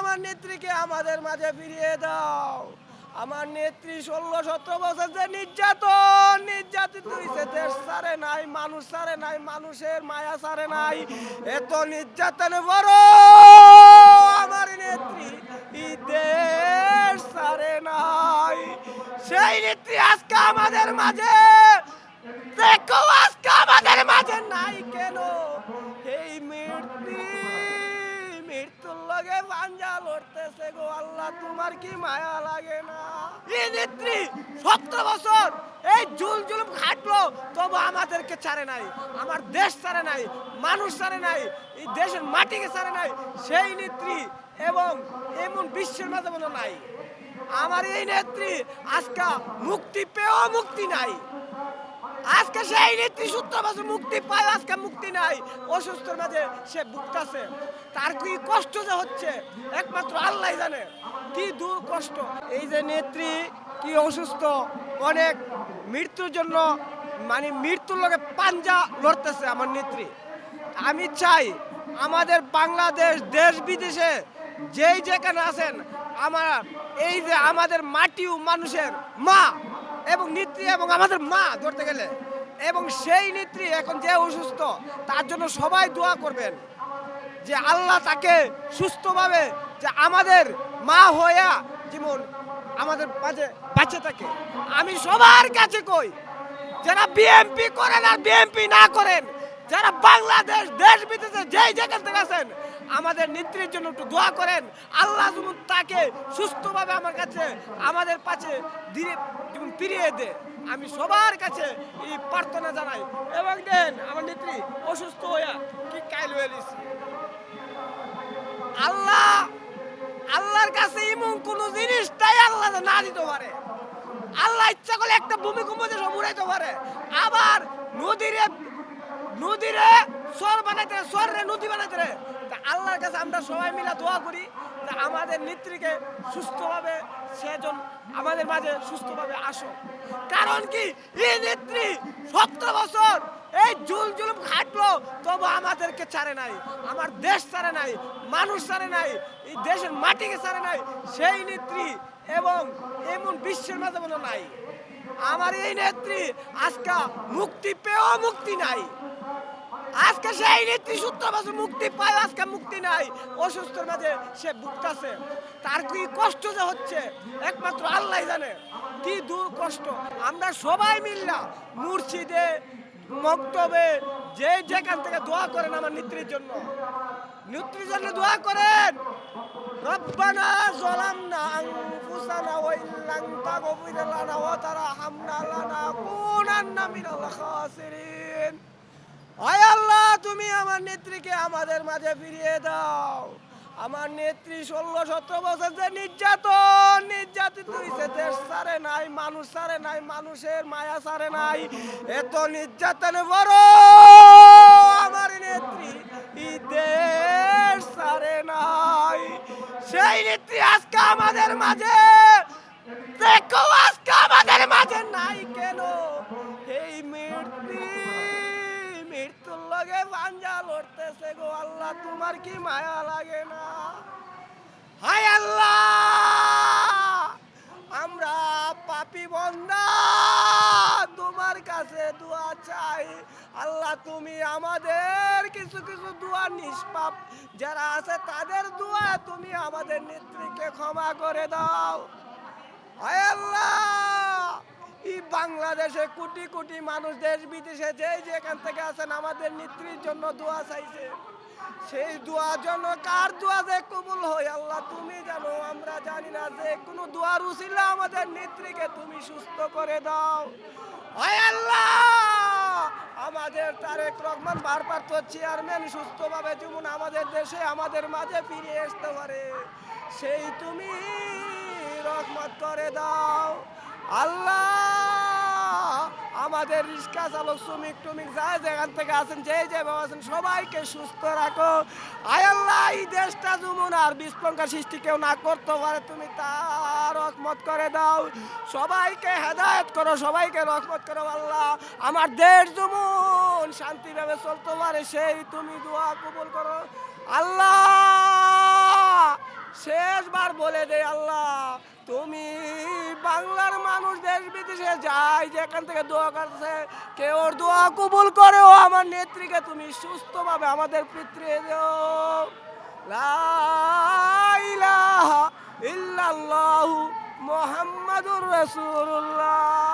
আমার নেত্রীকে আমাদের মাঝে ফিরিয়ে দাও। আমার নেত্রী ষোলো সতেরো বছর যে নির্যাতন, নির্যাতিত হয়েছে দেশ সারে নাই, মানুষ সারে নাই, মানুষের মায়া সারে নাই, এত নির্যাতন বড়। আমার নেত্রী দেশ সারে নাই। সেই নেত্রী আজকে আমাদের মাঝে। দেখো লগে পাঞ্জা লড়তেছে গো আল্লাহ, তোমার কি মায়া লাগে না? এই নেত্রী সতেরো বছর এই জুল জুলুম খাটলো, তবু আমাদেরকে ছাড়ে নাই, আমার দেশ ছাড়ে নাই, মানুষ ছাড়ে নাই, এই দেশের মাটিকে ছাড়ে নাই, সেই নেত্রী এবং এমন বিশ্বের মাঝে মনে নাই। আমার এই নেত্রী আজকে মুক্তি পেয়েও মুক্তি নাই। আজকে সেই নেত্রী সূত্র বছর মুক্তি পায়, আজকে মুক্তি নাই। অসুস্থর মাঝে সে ভুগতাছে। তার কি কষ্ট যে হচ্ছে? একমাত্র আল্লাহ জানে। কি দূর কষ্ট? এই যে নেত্রী কি অসুস্থ? অনেক মৃত্যুর জন্য মানে মৃত্যুর লগে পাঞ্জা লড়তেছে আমার নেত্রী। আমি চাই আমাদের বাংলাদেশ, দেশ বিদেশে যেই যেখানে আছেন, আমার এই যে আমাদের মাটি ও মানুষের মা এবং নেত্রী এবং আমাদের মা ধরতে গেলে। এবং সেই নেত্রী এখন যে অসুস্থ, তার জন্য সবাই দোয়া করবেন যে আল্লাহ তাকে সুস্থভাবে যে আমাদের মা হইয়া জীবন আমাদের মাঝে বাঁচে থাকে। আমি সবার কাছে কই, যারা বিএমপি করেন আর বিএমপি না করেন যারা বাংলাদেশ, দেশ বিদেশে যেই যেখান থেকে আছেন, আমাদের নেত্রীর জন্য একটু দোয়া করেন। আল্লাহ তাকে সুস্থভাবে আমার কাছে, আমাদের পাশে ধীরে ফিরিয়ে দে। আমি সবার কাছে এই প্রার্থনা জানাই। এবং দেন, আমার নেত্রী অসুস্থ হইয়া কি কাইল হয়ে। আল্লাহ, আল্লাহর কাছে এমন কোন জিনিসটাই আল্লাহ না দিতে পারে। আল্লাহ ইচ্ছা করলে একটা ভূমিকম্প যে সব উড়াইতে পারে। আবার নদীরে নদীরে সর বানাইতে সরে নদী বানাইতে রে। তা আল্লাহর কাছে আমরা সবাই মিলে দোয়া করি যে আমাদের নেত্রীকে সুস্থভাবে, সেজন আমাদের মাঝে সুস্থভাবে আসো কারণ কি, এই নেত্রী সতেরো বছর এই জুল জুলুম খাটলো, তবু আমাদেরকে ছাড়ে নাই। আমার দেশ ছাড়ে নাই, মানুষ ছাড়ে নাই, এই দেশের মাটিকে ছাড়ে নাই, সেই নেত্রী এবং এমন বিশ্বের মাঝে মনে নাই। আমার এই নেত্রী আজকে মুক্তি পেয়েও মুক্তি নাই। আজকে সেই নেত্রী সূত্র বছর মুক্তি পায়, আজকে মুক্তি নাই। অসুস্থর মাঝে সে ভুগতাছে। তার কি কষ্ট যে হচ্ছে? একমাত্র আল্লাহ জানে। কি দূর কষ্ট। আমরা সবাই মিললা মুর্শিদে, মক্তবে, যে যেখান থেকে দোয়া করেন আমার নেত্রীর জন্য। নেত্রীর জন্য দোয়া করেন। রব্বানা জলামনা আনফুসানা ওয়া ইল্লাম তাগফির লানা ওয়া তারহামনা লানাকুনান্না মিনাল খাসিরিন। আয় আল্লাহ, তুমি আমার নেত্রীকে আমাদের মাঝে ফিরিয়ে দাও। আমার নেত্রী ষোলো সতেরো বছর যে নির্যাতন, নির্যাতিত হয়েছে দেশ সারে নাই, মানুষ সারে নাই, মানুষের মায়া সারে নাই। এত নির্যাতন বড় আমার নেত্রী দেশ সারে নাই। সেই নেত্রী আজকে আমাদের মাঝে, দেখো আজকে আমাদের মাঝে নাই কেন এই মৃত্যু মৃত্যুর লগে পাঞ্জা লড়তেছে গো আল্লাহ, তোমার কি মায়া লাগে না? হায় আল্লাহ, আমরা পাপি বন্দা, তোমার কাছে দোয়া চাই। আল্লাহ, তুমি আমাদের কিছু কিছু দোয়া নিষ্পাপ, যারা আছে তাদের দোয়া তুমি আমাদের নেত্রীকে ক্ষমা করে দাও। হায় আল্লাহ! এই বাংলাদেশে কোটি কোটি মানুষ দেশ বিদেশে যে যেখান থেকে আছেন, আমাদের নেত্রীর জন্য দোয়া চাইছে। সেই দোয়া জন্য কার দোয়া যে কবুল হয়, আল্লাহ তুমি জানো, আমরা জানি না যে কোনো দোয়ার উচিলে আমাদের নেত্রীকে তুমি সুস্থ করে দাও। হায় আল্লাহ! আমাদের তারেক রহমান ভারপ্রাপ্ত চেয়ারম্যান সুস্থভাবে যেমন আমাদের দেশে, আমাদের মাঝে ফিরে আসতে পারে। সেই তুমি রহমত করে দাও। আল্লাহ! আমাদের রিক্সা চালক, শ্রমিক টমিক যা যেখান থেকে আছেন, যে যেভাবে আছেন, সবাইকে সুস্থ রাখো। আয় আল্লাহ, এই দেশটা যেমন আর বিস্ফঙ্কা সৃষ্টি কেউ না করতে পারে, তুমি তার রহমত করে দাও। সবাইকে হেদায়েত করো, সবাইকে রহমত করো, আল্লাহ। আমার দেশ যেমন শান্তিভাবে চলতে পারে, সেই তুমি দোয়া কবুল করো। আল্লাহ! শেষবার বলে দে, আল্লাহ, তুমি বাংলার মানুষ, দেশ বিদেশে যায় যেখান থেকে দোয়া করছে কেউ দোয়া কবুল করে, ও আমার নেত্রীকে তুমি সুস্থভাবে আমাদের পিতৃ দেও। ইল্লাল্লাহু মোহাম্মদুর রাসূলুল্লাহ।